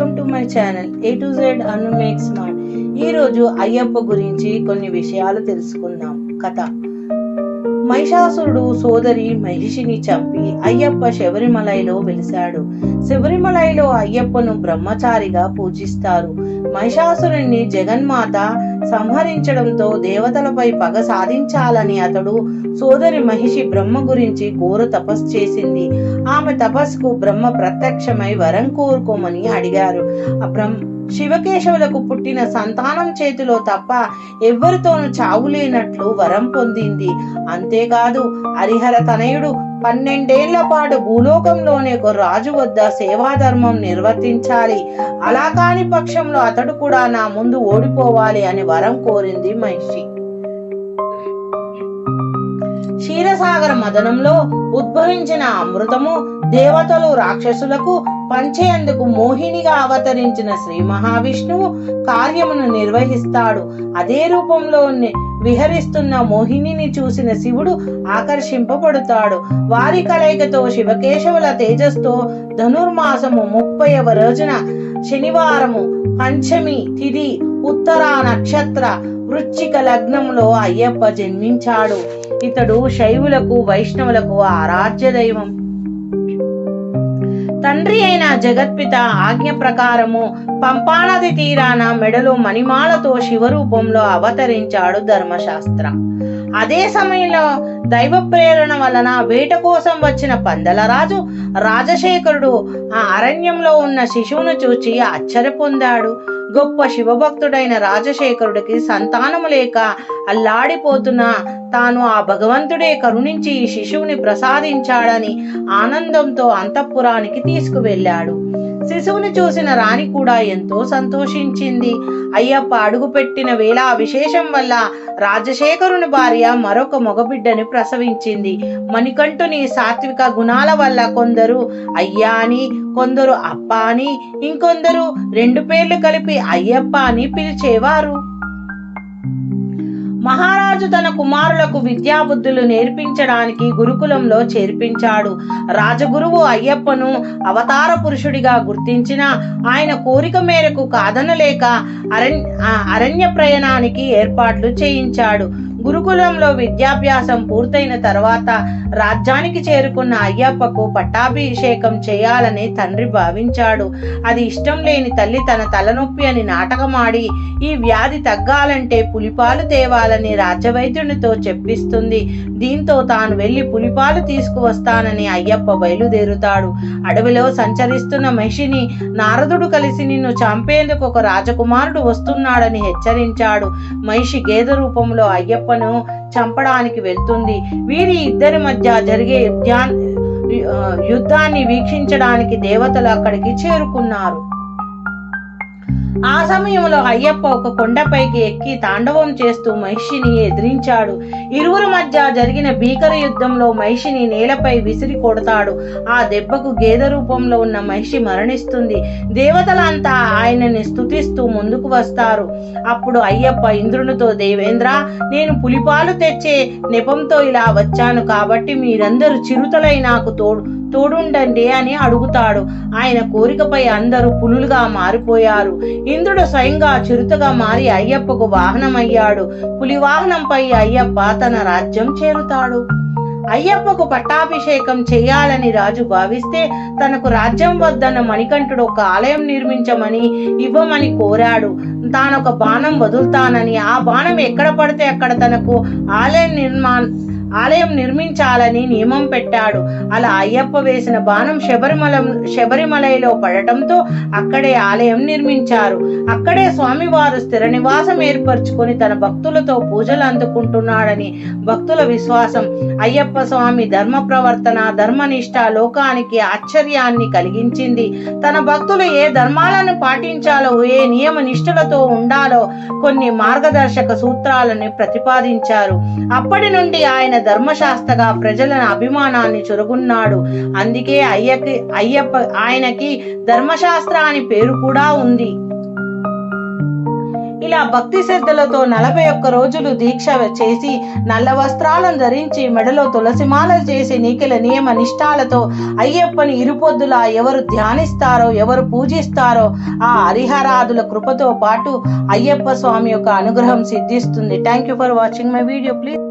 Welcome to my channel. A to Z Anu make smart. ఈ రోజు అయ్యప్ప గురించి కొన్ని విషయాలు తెలుసుకుందాం. కథ. మహిషాసురుడు సోదరి మహిషిని చంపి అయ్యప్ప శబరిమలైలో వెలిశాడు. శబరిమలైలో అయ్యప్పను బ్రహ్మచారిగా పూజిస్తారు. మహిషాసురుణ్ణి జగన్మాత సంహరించడంతో దేవతలపై పగ సాధించాలని అతడు సోదరి మహిషి బ్రహ్మ గురించి ఘోర తపస్సు చేసింది. ఆమె తపస్సుకు బ్రహ్మ ప్రత్యక్షమై వరం కోరుకోమని అడిగారు. ఆ బ్రహ్మ శివకేశవులకు పుట్టిన సంతానం చేతిలో తప్ప ఎవ్వరితోనూ చావు లేనట్లు వరం పొందింది. అంతేకాదు హరిహర తనయుడు పన్నెండేళ్ళ పాటు భూలోకంలోనే ఒక రాజు వద్ద సేవాధర్మం నిర్వర్తించాలి. అలా కాని పక్షంలో అతడు కూడా నా ముందు ఓడిపోవాలి అని వరం కోరింది మహిషి క్షీరసాగర మదనంలో ఉద్భవించిన అమృతము దేవతలు రాక్షసులకు పంచేందుకు మోహినిగా అవతరించిన శ్రీ మహావిష్ణువు కార్యమును నిర్వహిస్తాడు. అదే రూపంలో విహరిస్తున్న మోహినిని చూసిన శివుడు ఆకర్షింపబడతాడు. వారి కలయికతో శివకేశవుల తేజస్తో ధనుర్మాసము ముప్పైవ రోజున శనివారము పంచమి తిథి ఉత్తరా నక్షత్ర వృచ్చిక లగ్నంలో అయ్యప్ప జన్మించాడు. ఇతడు శైవులకు వైష్ణవులకు ఆరాధ్య దైవం. తండ్రి అయిన జగత్పిత ఆజ్ఞ ప్రకారము పంపానది తీరాన మెడలో మణిమాలతో శివరూపంలో అవతరించాడు ధర్మశాస్త్రం. అదే సమయంలో దైవ ప్రేరణ వలన వేట కోసం వచ్చిన పందలరాజు రాజశేఖరుడు ఆ అరణ్యంలో ఉన్న శిశువును చూచి ఆశ్చర్య పొందాడు. గొప్ప శివభక్తుడైన రాజశేఖరుడికి సంతానము లేక అల్లాడిపోతున్న తాను ఆ భగవంతుడే కరుణించి ఈ శిశువుని ప్రసాదించాడని ఆనందంతో అంతఃపురానికి తీసుకువెళ్ళాడు. శిశువుని చూసిన రాణి కూడా ఎంతో సంతోషించింది. అయ్యప్ప అడుగుపెట్టిన వేళ విశేషం వల్ల రాజశేఖరుని భార్య మరొక మగబిడ్డని ప్రసవించింది. మణికంఠుని సాత్విక గుణాల వల్ల కొందరు అయ్యా అని కొందరు అప్ప అని ఇంకొందరు రెండు పేర్లు కలిపి అయ్యప్ప అని పిలిచేవారు. మహారాజు తన కుమారులకు విద్యాబుద్ధులు నేర్పించడానికి గురుకులంలో చేర్పించాడు. రాజగురువు అయ్యప్పను అవతార పురుషుడిగా గుర్తించిన ఆయన కోరిక మేరకు కాదనలేక అరణ్య అరణ్య ప్రయాణానికి ఏర్పాట్లు చేయించాడు. గురుకులంలో విద్యాభ్యాసం పూర్తయిన తర్వాత రాజ్యానికి చేరుకున్న అయ్యప్పకు పట్టాభిషేకం చేయాలని తండ్రి భావించాడు. అది ఇష్టం లేని తల్లి తన తలనొప్పి అని నాటకమాడి ఈ వ్యాధి తగ్గాలంటే పులిపాలు తేవాలని రాజ్యవైద్యునితో చెప్పిస్తుంది. దీంతో తాను వెళ్ళి పులిపాలు తీసుకువస్తానని అయ్యప్ప బయలుదేరుతాడు. అడవిలో సంచరిస్తున్న మహిషిని నారదుడు కలిసి నిన్ను చంపేందుకు ఒక రాజకుమారుడు వస్తున్నాడని హెచ్చరించాడు. మహిషి గేదె రూపంలో అయ్యప్ప అయ్యప్పను చంపడానికి వెళ్తుంది. వీరి ఇద్దరి మధ్య జరిగే యుద్ధాన్ని వీక్షించడానికి దేవతలు అక్కడికి చేరుకున్నారు. ఆ సమయంలో అయ్యప్ప ఒక కొండపైకి ఎక్కి తాండవం చేస్తూ మహిషిని ఎదిరించాడు. ఇరువురు మధ్య జరిగిన భీకర యుద్ధంలో మహిషిని నేలపై విసిరి కొడతాడు. ఆ దెబ్బకు గేదె రూపంలో ఉన్న మహిషి మరణిస్తుంది. దేవతలంతా ఆయనని స్తుతిస్తూ ముందుకు వస్తారు. అప్పుడు అయ్యప్ప ఇంద్రునితో దేవేంద్ర నేను పులిపాలు తెచ్చే నెపంతో ఇలా వచ్చాను కాబట్టి మీరందరూ చిరుతలై నాకు తోడు తోడుండండి అని అడుగుతాడు. ఆయన కోరికపై అందరూ పులులుగా మారిపోయారు. ఇంద్రుడు స్వయంగా చిరుతగా మారి అయ్యప్పకు వాహనమయ్యాడు. పులి వాహనంపై అయ్యప్ప తన రాజ్యం చేరుతాడు. అయ్యప్పకు పట్టాభిషేకం చేయాలని రాజు భావిస్తే తనకు రాజ్యం వద్దన్న మణికంఠుడు ఒక ఆలయం నిర్మించమని ఇవ్వమని కోరాడు. తానొక బాణం వదులుతానని ఆ బాణం ఎక్కడ పడితే అక్కడ తనకు ఆలయం నిర్మాణ ఆలయం నిర్మించాలని నియమం పెట్టాడు. అలా అయ్యప్ప వేసిన బాణం శబరిమల శబరిమలైలో పడటంతో అక్కడే ఆలయం నిర్మించారు. అక్కడే స్వామివారు స్థిర నివాసం ఏర్పరచుకుని తన భక్తులతో పూజలు అందుకుంటున్నాడని భక్తుల విశ్వాసం. అయ్యప్ప స్వామి ధర్మ ప్రవర్తన ధర్మనిష్ట లోకానికి ఆశ్చర్యాన్ని కలిగించింది. తన భక్తులు ఏ ధర్మాలను పాటించాలో ఏ నియమ నిష్ఠలతో ఉండాలో కొన్ని మార్గదర్శక సూత్రాలను ప్రతిపాదించారు. అప్పటి నుండి ఆయన ధర్మశాస్త్రగా ప్రజల అభిమానాన్ని చొరుగున్నాడు. అందుకే అయ్యకి అయ్యప్ప ఆయనకి ధర్మశాస్త్ర అని పేరు కూడా ఉంది. ఇలా భక్తి శ్రద్ధలతో నలభై ఒక్క రోజులు దీక్ష చేసి నల్ల వస్త్రాలను ధరించి మెడలో తులసిమాలలు చేసి నీకిల నియమ నిష్ఠాలతో అయ్యప్పని ఇరుపొద్దులా ఎవరు ధ్యానిస్తారో ఎవరు పూజిస్తారో ఆ హరిహరాదుల కృపతో పాటు అయ్యప్ప స్వామి యొక్క అనుగ్రహం సిద్ధిస్తుంది. Thank you for watching my video please